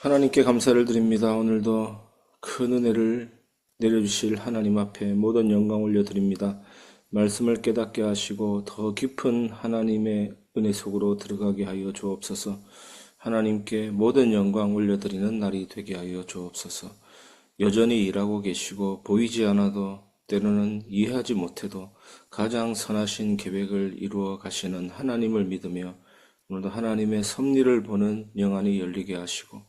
하나님께 감사를 드립니다. 오늘도 큰 은혜를 내려주실 하나님 앞에 모든 영광 올려드립니다. 말씀을 깨닫게 하시고 더 깊은 하나님의 은혜 속으로 들어가게 하여 주옵소서. 하나님께 모든 영광 올려드리는 날이 되게 하여 주옵소서. 여전히 일하고 계시고 보이지 않아도 때로는 이해하지 못해도 가장 선하신 계획을 이루어 가시는 하나님을 믿으며 오늘도 하나님의 섭리를 보는 영안이 열리게 하시고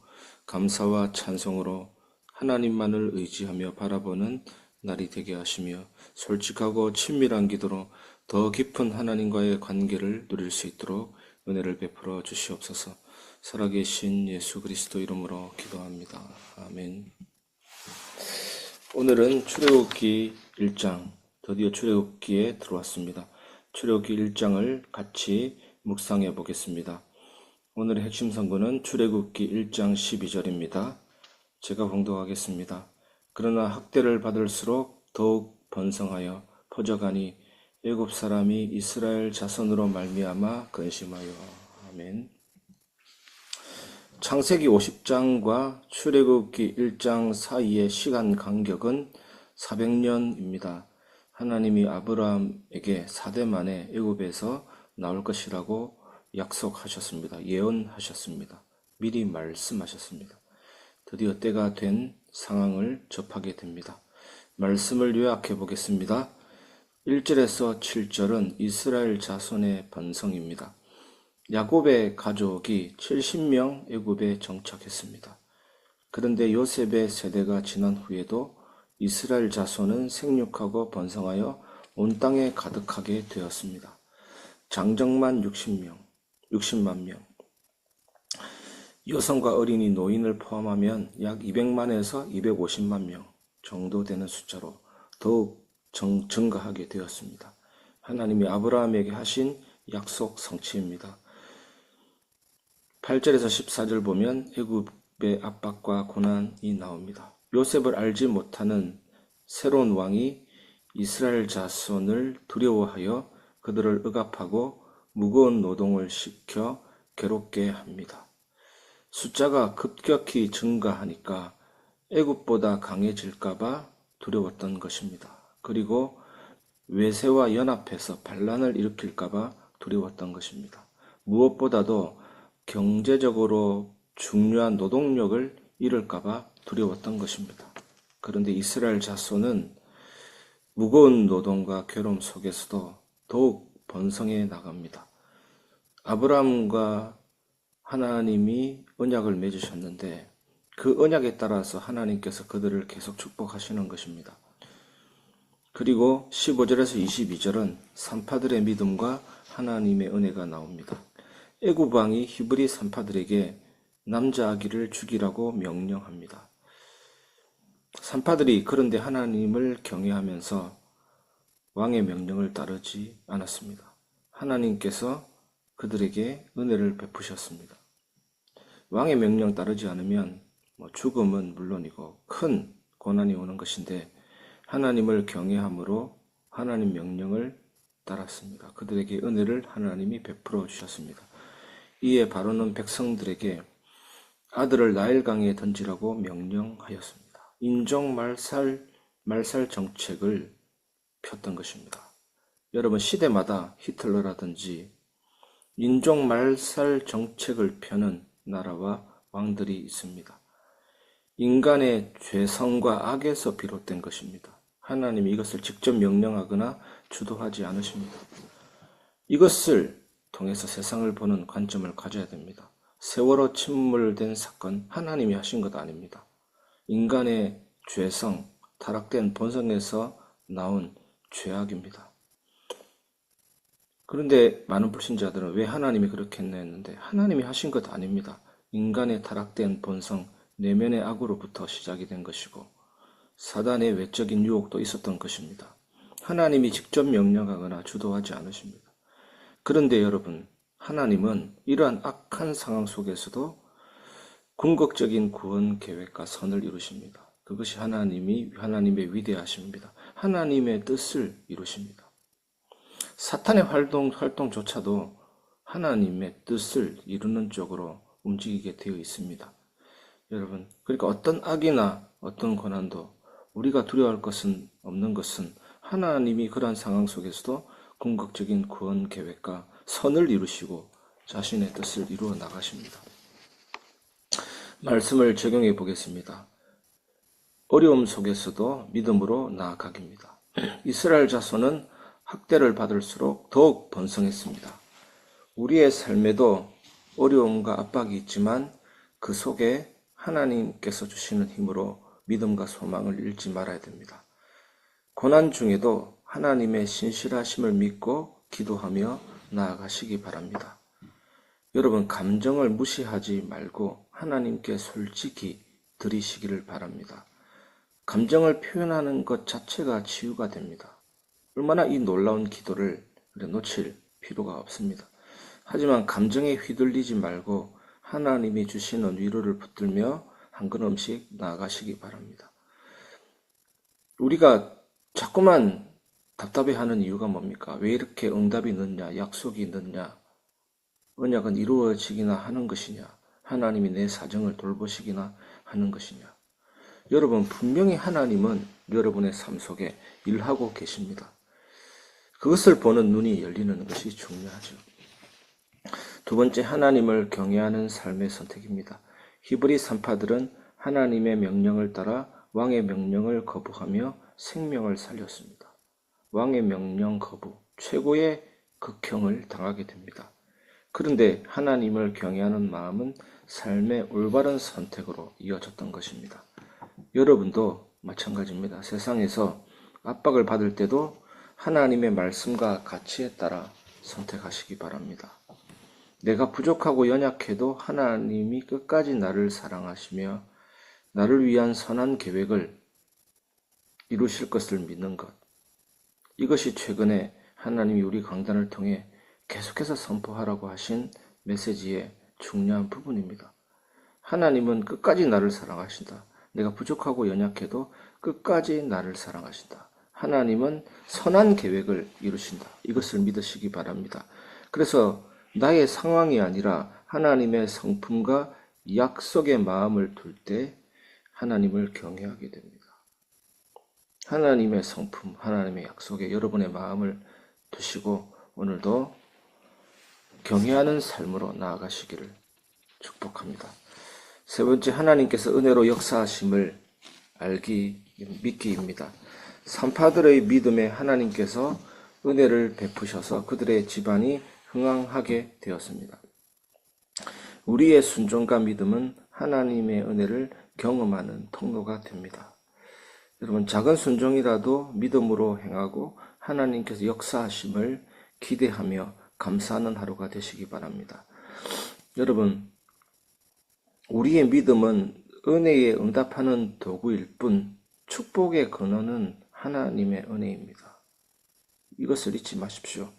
감사와 찬송으로 하나님만을 의지하며 바라보는 날이 되게 하시며 솔직하고 친밀한 기도로 더 깊은 하나님과의 관계를 누릴 수 있도록 은혜를 베풀어 주시옵소서. 살아계신 예수 그리스도 이름으로 기도합니다. 아멘. 오늘은 출애굽기 1장 드디어 출애굽기에 들어왔습니다. 출애굽기 1장을 같이 묵상해 보겠습니다. 오늘의 핵심 성구는 출애굽기 1장 12절입니다. 제가 봉독하겠습니다. 그러나 학대를 받을수록 더욱 번성하여 퍼져가니 애굽 사람이 이스라엘 자손으로 말미암아 근심하여 아멘. 창세기 50장과 출애굽기 1장 사이의 시간 간격은 400년입니다. 하나님이 아브라함에게 4대 만에 애굽에서 나올 것이라고 약속하셨습니다. 예언하셨습니다. 미리 말씀하셨습니다. 드디어 때가 된 상황을 접하게 됩니다. 말씀을 요약해 보겠습니다. 1절에서 7절은 이스라엘 자손의 번성입니다. 야곱의 가족이 70명 애굽에 정착했습니다. 그런데 요셉의 세대가 지난 후에도 이스라엘 자손은 생육하고 번성하여 온 땅에 가득하게 되었습니다. 장정만 60명, 60만 명. 여성과 어린이 노인을 포함하면 약 200만에서 250만 명 정도 되는 숫자로 더욱 정, 증가하게 되었습니다. 하나님이 아브라함에게 하신 약속 성취입니다. 8절에서 14절 보면 애굽의 압박과 고난이 나옵니다. 요셉을 알지 못하는 새로운 왕이 이스라엘 자손을 두려워하여 그들을 억압하고 무거운 노동을 시켜 괴롭게 합니다. 숫자가 급격히 증가하니까 애굽보다 강해질까봐 두려웠던 것입니다. 그리고 외세와 연합해서 반란을 일으킬까봐 두려웠던 것입니다. 무엇보다도 경제적으로 중요한 노동력을 잃을까봐 두려웠던 것입니다. 그런데 이스라엘 자손은 무거운 노동과 괴로움 속에서도 더욱 번성해 나갑니다. 아브라함과 하나님이 언약을 맺으셨는데 그 언약에 따라서 하나님께서 그들을 계속 축복하시는 것입니다. 그리고 15절에서 22절은 산파들의 믿음과 하나님의 은혜가 나옵니다. 애굽 왕이 히브리 산파들에게 남자 아기를 죽이라고 명령합니다. 산파들이 그런데 하나님을 경외하면서 왕의 명령을 따르지 않았습니다. 하나님께서 그들에게 은혜를 베푸셨습니다. 왕의 명령 따르지 않으면 뭐 죽음은 물론이고 큰 고난이 오는 것인데 하나님을 경외함으로 하나님 명령을 따랐습니다. 그들에게 은혜를 하나님이 베풀어 주셨습니다. 이에 바로는 백성들에게 아들을 나일강에 던지라고 명령하였습니다. 인종 말살 말살 정책을 폈던 것입니다. 여러분 시대마다 히틀러라든지 인종 말살 정책을 펴는 나라와 왕들이 있습니다. 인간의 죄성과 악에서 비롯된 것입니다. 하나님이 이것을 직접 명령하거나 주도하지 않으십니다. 이것을 통해서 세상을 보는 관점을 가져야 됩니다. 세월호 침몰된 사건 하나님이 하신 것 아닙니다. 인간의 죄성, 타락된 본성에서 나온 죄악입니다. 그런데 많은 불신자들은 왜 하나님이 그렇게 했나 했는데 하나님이 하신 것 아닙니다. 인간의 타락된 본성, 내면의 악으로부터 시작이 된 것이고 사단의 외적인 유혹도 있었던 것입니다. 하나님이 직접 명령하거나 주도하지 않으십니다. 그런데 여러분, 하나님은 이러한 악한 상황 속에서도 궁극적인 구원 계획과 선을 이루십니다. 그것이 하나님이 하나님의 위대하십니다. 하나님의 뜻을 이루십니다. 사탄의 활동, 활동조차도 하나님의 뜻을 이루는 쪽으로 움직이게 되어 있습니다. 여러분. 그러니까 어떤 악이나 어떤 고난도 우리가 두려워할 것은 없는 것은 하나님이 그러한 상황 속에서도 궁극적인 구원 계획과 선을 이루시고 자신의 뜻을 이루어 나가십니다. 말씀을 적용해 보겠습니다. 어려움 속에서도 믿음으로 나아가기입니다. 이스라엘 자손은 학대를 받을수록 더욱 번성했습니다. 우리의 삶에도 어려움과 압박이 있지만 그 속에 하나님께서 주시는 힘으로 믿음과 소망을 잃지 말아야 됩니다. 고난 중에도 하나님의 신실하심을 믿고 기도하며 나아가시기 바랍니다. 여러분, 감정을 무시하지 말고 하나님께 솔직히 드리시기를 바랍니다. 감정을 표현하는 것 자체가 치유가 됩니다. 얼마나 이 놀라운 기도를 놓칠 필요가 없습니다. 하지만 감정에 휘둘리지 말고 하나님이 주시는 위로를 붙들며 한 걸음씩 나아가시기 바랍니다. 우리가 자꾸만 답답해하는 이유가 뭡니까? 왜 이렇게 응답이 늦냐? 약속이 늦냐? 언약은 이루어지기나 하는 것이냐? 하나님이 내 사정을 돌보시기나 하는 것이냐? 여러분, 분명히 하나님은 여러분의 삶 속에 일하고 계십니다. 그것을 보는 눈이 열리는 것이 중요하죠. 두 번째, 하나님을 경외하는 삶의 선택입니다. 히브리 산파들은 하나님의 명령을 따라 왕의 명령을 거부하며 생명을 살렸습니다. 왕의 명령 거부, 최고의 극형을 당하게 됩니다. 그런데 하나님을 경외하는 마음은 삶의 올바른 선택으로 이어졌던 것입니다. 여러분도 마찬가지입니다. 세상에서 압박을 받을 때도 하나님의 말씀과 가치에 따라 선택하시기 바랍니다. 내가 부족하고 연약해도 하나님이 끝까지 나를 사랑하시며 나를 위한 선한 계획을 이루실 것을 믿는 것. 이것이 최근에 하나님이 우리 강단을 통해 계속해서 선포하라고 하신 메시지의 중요한 부분입니다. 하나님은 끝까지 나를 사랑하신다. 내가 부족하고 연약해도 끝까지 나를 사랑하신다. 하나님은 선한 계획을 이루신다. 이것을 믿으시기 바랍니다. 그래서 나의 상황이 아니라 하나님의 성품과 약속의 마음을 둘 때 하나님을 경외하게 됩니다. 하나님의 성품, 하나님의 약속에 여러분의 마음을 두시고 오늘도 경외하는 삶으로 나아가시기를 축복합니다. 세 번째, 하나님께서 은혜로 역사하심을 알기, 믿기입니다. 산파들의 믿음에 하나님께서 은혜를 베푸셔서 그들의 집안이 흥황하게 되었습니다. 우리의 순종과 믿음은 하나님의 은혜를 경험하는 통로가 됩니다. 여러분, 작은 순종이라도 믿음으로 행하고 하나님께서 역사하심을 기대하며 감사하는 하루가 되시기 바랍니다. 여러분, 우리의 믿음은 은혜에 응답하는 도구일 뿐 축복의 근원은 하나님의 은혜입니다. 이것을 잊지 마십시오.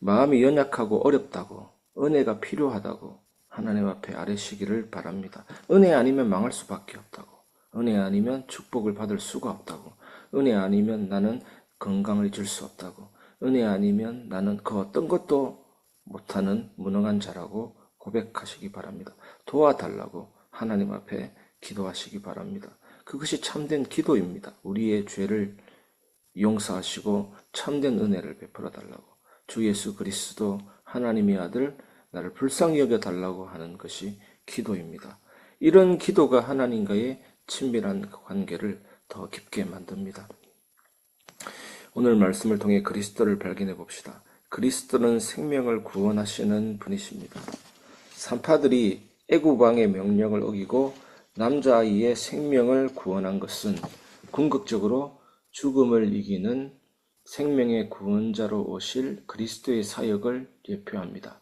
마음이 연약하고 어렵다고 은혜가 필요하다고 하나님 앞에 아뢰시기를 바랍니다. 은혜 아니면 망할 수밖에 없다고. 은혜 아니면 축복을 받을 수가 없다고. 은혜 아니면 나는 건강을 줄 수 없다고. 은혜 아니면 나는 그 어떤 것도 못하는 무능한 자라고 고백하시기 바랍니다. 도와달라고 하나님 앞에 기도하시기 바랍니다. 그것이 참된 기도입니다. 우리의 죄를 용서하시고 참된 은혜를 베풀어 달라고. 주 예수 그리스도 하나님의 아들 나를 불쌍히 여겨 달라고 하는 것이 기도입니다. 이런 기도가 하나님과의 친밀한 관계를 더 깊게 만듭니다. 오늘 말씀을 통해 그리스도를 발견해 봅시다. 그리스도는 생명을 구원하시는 분이십니다. 산파들이 애굽왕의 명령을 어기고 남자아이의 생명을 구원한 것은 궁극적으로 죽음을 이기는 생명의 구원자로 오실 그리스도의 사역을 대표합니다.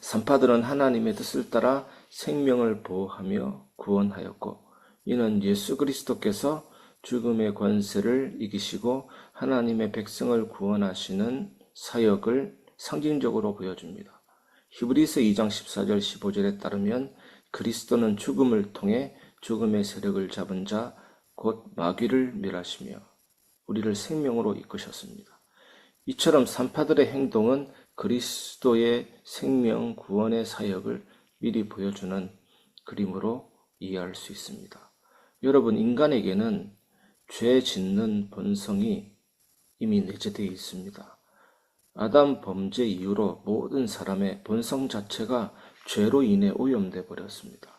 산파들은 하나님의 뜻을 따라 생명을 보호하며 구원하였고 이는 예수 그리스도께서 죽음의 권세를 이기시고 하나님의 백성을 구원하시는 사역을 상징적으로 보여줍니다. 히브리서 2장 14절 15절에 따르면 그리스도는 죽음을 통해 죽음의 세력을 잡은 자 곧 마귀를 멸하시며 우리를 생명으로 이끄셨습니다. 이처럼 산파들의 행동은 그리스도의 생명 구원의 사역을 미리 보여주는 그림으로 이해할 수 있습니다. 여러분, 인간에게는 죄 짓는 본성이 이미 내재되어 있습니다. 아담 범죄 이후로 모든 사람의 본성 자체가 죄로 인해 오염돼 버렸습니다.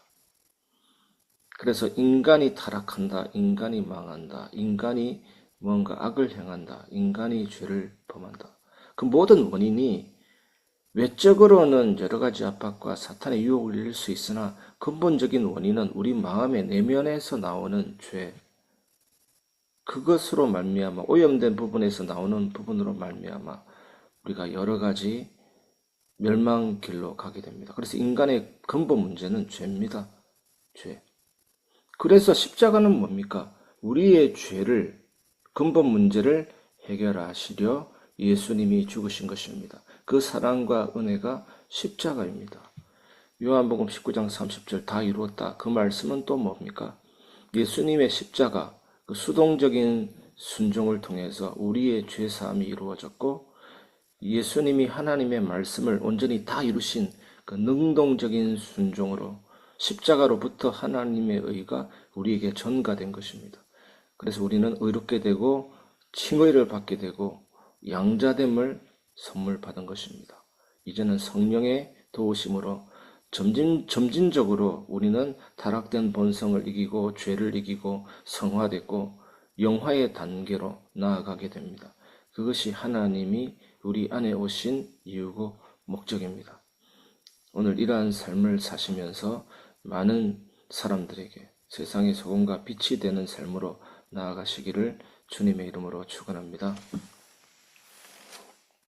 그래서 인간이 타락한다, 인간이 망한다, 인간이 뭔가 악을 행한다, 인간이 죄를 범한다. 그 모든 원인이 외적으로는 여러 가지 압박과 사탄의 유혹을 일을 수 있으나 근본적인 원인은 우리 마음의 내면에서 나오는 죄. 그것으로 말미암아 오염된 부분에서 나오는 부분으로 말미암아 우리가 여러 가지 멸망길로 가게 됩니다. 그래서 인간의 근본 문제는 죄입니다. 죄. 그래서 십자가는 뭡니까? 우리의 죄를 근본 문제를 해결하시려 예수님이 죽으신 것입니다. 그 사랑과 은혜가 십자가입니다. 요한복음 19장 30절 다 이루었다. 그 말씀은 또 뭡니까? 예수님의 십자가, 그 수동적인 순종을 통해서 우리의 죄 사함이 이루어졌고 예수님이 하나님의 말씀을 온전히 다 이루신 그 능동적인 순종으로 십자가로부터 하나님의 의가 우리에게 전가된 것입니다. 그래서 우리는 의롭게 되고 칭의를 받게 되고 양자됨을 선물 받은 것입니다. 이제는 성령의 도우심으로 점진, 점진적으로 우리는 타락된 본성을 이기고 죄를 이기고 성화됐고 영화의 단계로 나아가게 됩니다. 그것이 하나님이 우리 안에 오신 이유고 목적입니다. 오늘 이러한 삶을 사시면서 많은 사람들에게 세상의 소금과 빛이 되는 삶으로 나아가시기를 주님의 이름으로 축원합니다.